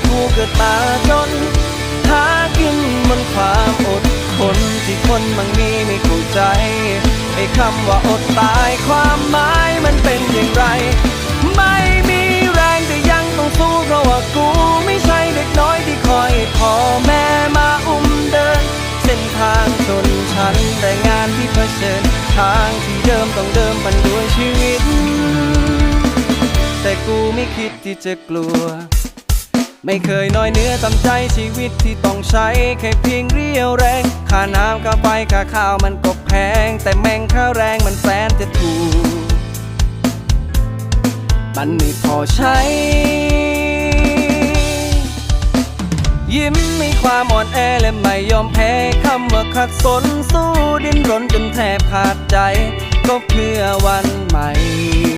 กคนเพราะกูเกิดมาจน หากินบนความอดทนที่คนบางมีไม่เข้าใจไอ้คำว่าอดตายความหมายมันเป็นอย่างไร ไม่มีแรงแต่ยังต้องสู้เพราะว่ากูไม่ใช่เด็กน้อยที่คอยพ่อแม่มาอุ้มเดิน เส้นทางชนชั้นแต่งานที่เผชิญทางที่เดิมต้องเดิมพันด้วยชีวิต แต่กูไม่คิดที่จะกลัว ไม่เคยน้อยเนื้อต่ำใจชีวิตที่ต้องใช้ แค่เพียงเรียวแรง ค่าน้ำค่าไฟค่าข้าวมันก็แพง แต่แม่งค่าแรงมันแสนจะถูก มันไม่พอใช้ ยิ้มมีความอ่อนแอและไม่ยอมแพ้คำว่าขัดสนสู้ดิ้นรนจนแทบขาดใจ ก็เพื่อวันใหม่